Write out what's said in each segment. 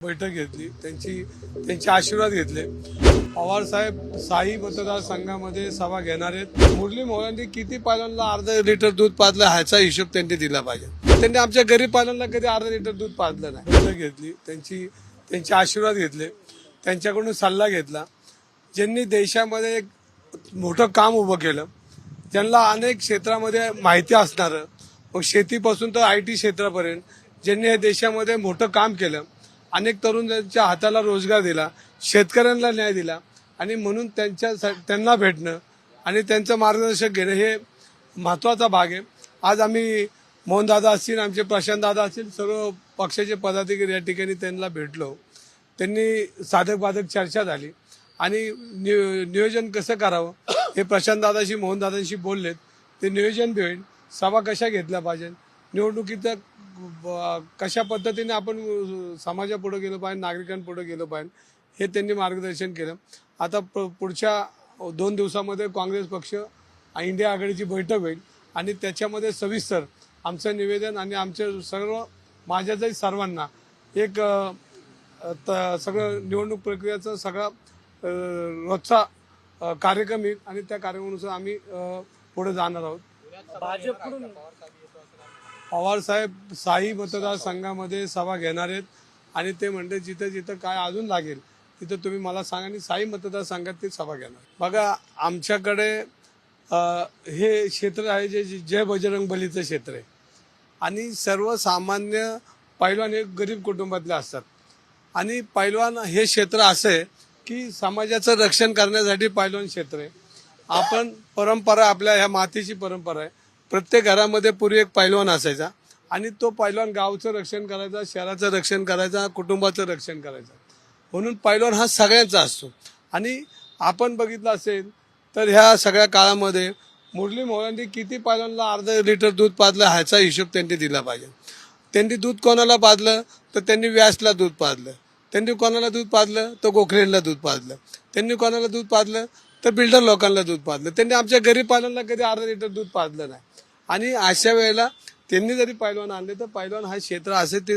बैठक घेतली. त्यांची त्यांचे आशीर्वाद घेतले. पवार साहेब साई मतदारसंघामध्ये सभा घेणार आहेत. मुरली मोहरांनी किती पालनला अर्धा लिटर दूध पाजलं ह्याचा हिशोब त्यांनी दिला पाहिजे. त्यांनी आमच्या गरीब पालनला कधी अर्धा लिटर दूध पाजलं नाही. बैठक घेतली. त्यांची त्यांचे आशीर्वाद घेतले. त्यांच्याकडून सल्ला घेतला. ज्यांनी देशामध्ये एक मोठं काम उभं केलं ज्यांना अनेक क्षेत्रामध्ये माहिती असणारं मग शेतीपासून तर आय टी क्षेत्रापर्यंत ज्यांनी या देशामध्ये मोठं काम केलं अनेक तरुण त्यांच्या हाताला रोजगार दिला शेतकऱ्यांना न्याय दिला आणि म्हणून त्यांच्या त्यांना भेटणं आणि त्यांचं मार्गदर्शक घेणं हे महत्त्वाचा भाग आहे. आज आम्ही मोहनदादा असतील आमचे प्रशांत दादा असतील सर्व पक्षाचे पदाधिकारी या ठिकाणी त्यांना भेटलो. त्यांनी साधक बाधक चर्चा झाली आणि नियोजन कसं करावं हे प्रशांत दादाशी मोहन बोललेत. ते नियोजन भेट सभा कशा घेतल्या पाहिजे निवडणुकीचं कशा पद्धतीने आपण समाजापुढे गेलो पाहिजे नागरिकांपुढे गेलो पाहिजे हे त्यांनी मार्गदर्शन केलं. आता प- पुढच्या दोन दिवसामध्ये काँग्रेस पक्ष इंडिया आघाडीची बैठक होईल आणि त्याच्यामध्ये सविस्तर आमचं निवेदन आणि आमचे सर्व माझ्याचाही सर्वांना एक त- सगळं निवडणूक प्रक्रियाचा सगळा रोजचा कार्यक्रम येईल आणि त्या कार्यक्रमानुसार आम्ही पुढे जाणार आहोत. भाजपकडून पवारसाहेब साई मतदारसंघामध्ये सभा घेणार आहेत आणि ते म्हणते जिथं जिथं काय अजून लागेल तिथं तुम्ही मला सांगा आणि साई मतदारसंघात ते सभा घेणार. बघा आमच्याकडे हे क्षेत्र आहे जे जे- जय बजरंग बलीचं क्षेत्र आहे. आणि सर्वसामान्य पैलवान हे गरीब कुटुंबातले असतात. आणि पैलवान हे क्षेत्र असं आहे की समाजाचं रक्षण करण्यासाठी पैलवान क्षेत्र आहे. आपण परंपरा आपल्या ह्या मातीची परंपरा आहे. प्रत्येक घरामध्ये पूर्वी एक पैलवान असायचा आणि तो पैलवान गावचं रक्षण करायचा शहराचं रक्षण करायचा कुटुंबाचं रक्षण करायचं. म्हणून पैलवान हा सगळ्यांचा असतो. आणि आपण बघितलं असेल तर ह्या सगळ्या काळामध्ये मुरली मोहरांनी किती पैलवानला अर्धा लिटर दूध पाजलं ह्याचा हिशोब त्यांनी दिला पाहिजे. त्यांनी दूध कोणाला पाजलं? तर त्यांनी व्यासला दूध पाजलं. त्यांनी कोणाला दूध पाजलं? तर गोखलेंना दूध पाजलं. त्यांनी कोणाला दूध पाजलं? तर बिल्डर लोकांना दूध पाजलं. त्यांनी आमच्या गरीब पालनला कधी अर्धा लिटर दूध पाजलं नाही. आणि अशा वेळेला त्यांनी जरी पैलवान आणले तर पैलवान हा क्षेत्र असे ते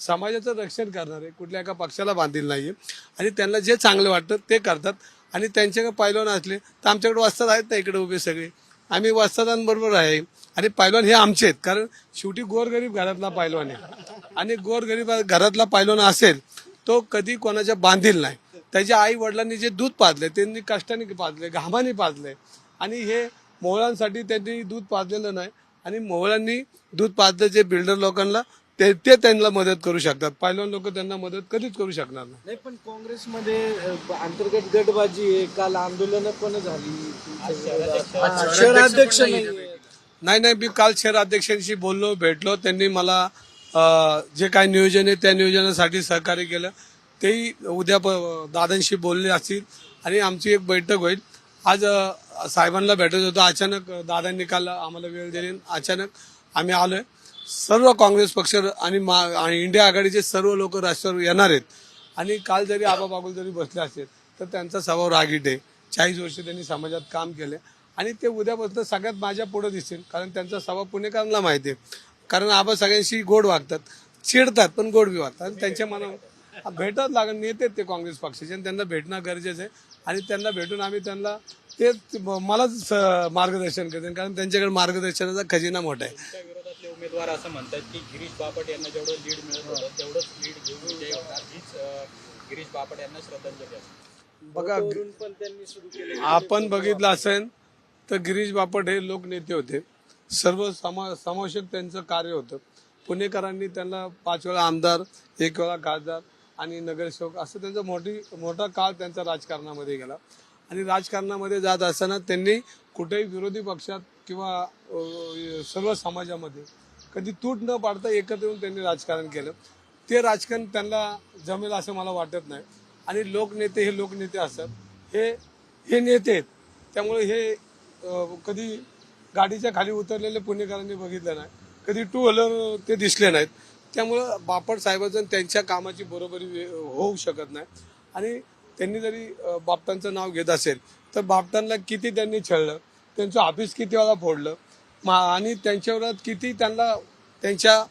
समाजाचं रक्षण करणार आहे. कुठल्या एका पक्षाला बांधील नाहीये. आणि त्यांना जे चांगलं वाटतं ते करतात. आणि त्यांच्याकडे पैलवान असले तर आमच्याकडे वस्ताद आहेत ना इकडे उभे सगळे. आम्ही वस्तादांबरोबर आहे. आणि पैलवान हे आमचे आहेत. कारण शेवटी गोरगरीब घरातला पैलवान आहे. आणि गोरगरीब घरातला पैलवान असेल तो कधी कोणाच्या बांधील नाही. त्याच्या आई वडिलांनी जे दूध पाजले त्यांनी कष्टाने पाजले घामाने पाजले आणि हे मोहळांसाठी त्यांनी दूध पाजलेलं नाही आणि मोहळांनी दूध पाजलं जे बिल्डर लोकांना ते ते त्यांना मदत करू शकतात. पैलवान लोक त्यांना मदत कधीच करू शकणार नाही. नाही पण काँग्रेसमध्ये अंतर्गत गटबाजी आहे. काल आंदोलन पण झाली. शहराध्यक्ष नाही नाही नाही मी काल शहराध्यक्षांशी बोललो भेटलो. त्यांनी मला जे काय नियोजन आहे त्या नियोजनासाठी सहकार्य केलं. तेही उद्या प- दादांशी बोलले असतील आणि आमची एक बैठक होईल. आज साहेबांना भेटत होतो. अचानक दादांनी काल आम्हाला वेळ दिली अचानक आम्ही आलोय. सर्व काँग्रेस पक्ष आणि मा- आणि इंडिया आघाडीचे सर्व लोक राष्ट्रावर येणार आहेत. आणि काल जरी आबा बागुल जरी बसले असेल तर त्यांचा स्वभाव रागीट आहे. चाळीस वर्ष त्यांनी समाजात काम केले आणि ते उद्यापासून सगळ्यात माझ्या पुढे दिसतील कारण त्यांचा स्वभाव पुणेकरांना माहिती आहे. कारण आबा सगळ्यांशी गोड वागतात. चिडतात पण गोड बी वागतात आणि त्यांच्या मना भेटत लागत नेते ते काँग्रेस पक्षाचे आणि त्यांना भेटणं गरजेचं आहे. आणि त्यांना भेटून आम्ही त्यांना ते मलाच मार्गदर्शन करते. कारण त्यांच्याकडे मार्गदर्शनाचा खजिना मोठा आहे. विरोधातले उमेदवार असं म्हणतात की गिरीश बापट यांना जेवढं लीड मिळत होतं तेवढंच लीड घेऊन विजय होणार हीच अं, गिरीश बापट यांना श्रद्धांजली असते. बघा वरून पण त्यांनी सुरू केले आपण बघितलं असेल तर गिरीश बापट हे लोकनेते होते. सर्व समा समावेशक त्यांचं कार्य होतं. पुणेकरांनी त्यांना पाच वेळा आमदार एक वेळा खासदार आणि नगरसेवक असं त्यांचा मोठी मोठा काळ त्यांचा राजकारणामध्ये गेला. आणि राजकारणामध्ये जात असताना त्यांनी कुठेही विरोधी पक्षात किंवा सर्व समाजामध्ये कधी तूट न पाडता एकत्र येऊन त्यांनी राजकारण केलं. ते राजकारण त्यांना जमेल असं मला वाटत नाही. आणि लोकनेते हे लोकनेते असतात. हे हे नेते आहेत. त्यामुळे हे कधी गाडीच्या खाली उतरलेले पुणेकरांनी बघितलं नाही. कधी टू व्हीलर ते दिसले नाहीत. त्यामुळं बापट साहेबांचं त्यांच्या कामाची बरोबरी वे- होऊ शकत नाही. आणि त्यांनी जरी बापटांचं नाव घेत असेल तर बापटांना किती त्यांनी छळलं त्यांचं ऑफिस किती वेळा फोडलं मा- आणि त्यांच्यावर किती त्यांना त्यांच्या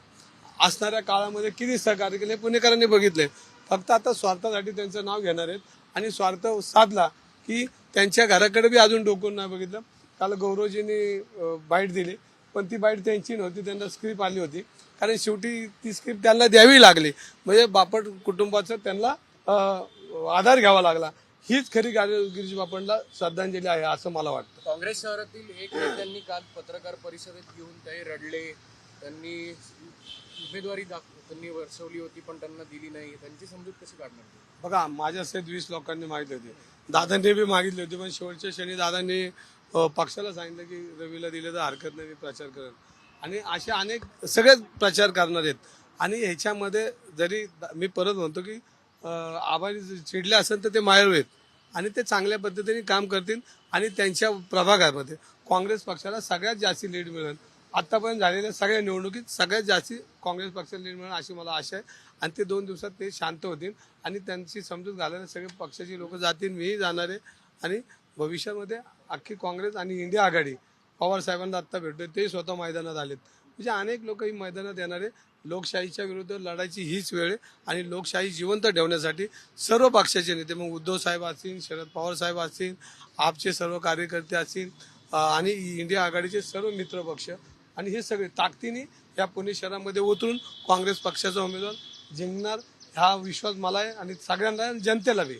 असणाऱ्या काळामध्ये किती सहकार्य केले पुणेकरांनी बघितले. फक्त आता स्वार्थासाठी त्यांचं नाव घेणार आहेत. आणि स्वार्थ साधला की त्यांच्या घराकडे बी अजून डोकून नाही बघितलं. काल गौरवजींनी बाईट दिली. पण ती बाईट त्यांची नव्हती त्यांना स्क्रिप्ट आली होती. कारण शेवटी ती स्क्रिप्ट त्यांना द्यावी लागली. म्हणजे बापट कुटुंबाचं त्यांना आधार घ्यावा लागला. हीच खरी गिरी- गिरीश बापटला श्रद्धांजली आहे असं मला वाटतं. काँग्रेस शहरातील एक नेत्यांनी काल पत्रकार परिषदेत घेऊन ते रडले. त्यांनी उमेदवारी त्यांनी वर्षवली होती पण त्यांना दिली नाही. त्यांची समजूत कशी काढणार? बघा माझ्या सहित वीस लोकांनी मागितली होती. दादांनी बी मागितली होती पण शेवटच्या क्षणी दादांनी पक्षाला सांगितलं की रवीला दिलं तर हरकत नाही मी प्रचार करेन. आणि असे अनेक सगळेच प्रचार करणार आहेत. आणि ह्याच्यामध्ये जरी मी परत म्हणतो की अं, आभारी चिडले असेल तर ते मायर आहेत आणि ते चांगल्या पद्धतीने काम करतील आणि त्यांच्या प्रभागामध्ये काँग्रेस पक्षाला सगळ्यात जास्ती लीड मिळेल. आतापर्यंत झालेल्या सगळ्या निवडणुकीत सगळ्यात जास्ती काँग्रेस पक्षाला लीड मिळेल अशी मला आशा आहे. आणि ते दोन दिवसात ते शांत होतील. आणि त्यांची समजूत घालायला सगळे पक्षाची लोक जातील मीही जाणार आहे. आणि भविष्यामध्ये अख्खी काँग्रेस आणि इंडिया आघाडी पवार साहेबांना आत्ता भेटतोय ते स्वतः मैदानात आलेत. म्हणजे अनेक लोक ही मैदानात येणारे लोकशाहीच्या विरुद्ध लढायची हीच वेळ आहे आणि लोकशाही जिवंत ठेवण्यासाठी सर्व पक्षाचे नेते मग उद्धव साहेब असतील शरद पवार साहेब असतील आपचे सर्व कार्यकर्ते असतील आणि इंडिया आघाडीचे सर्व मित्र पक्ष आणि हे सगळे ताकदीने या पुणे शहरामध्ये उतरून काँग्रेस पक्षाचा उमेदवार जिंकणार हा विश्वास मला आहे आणि सगळ्यांना जनतेला बी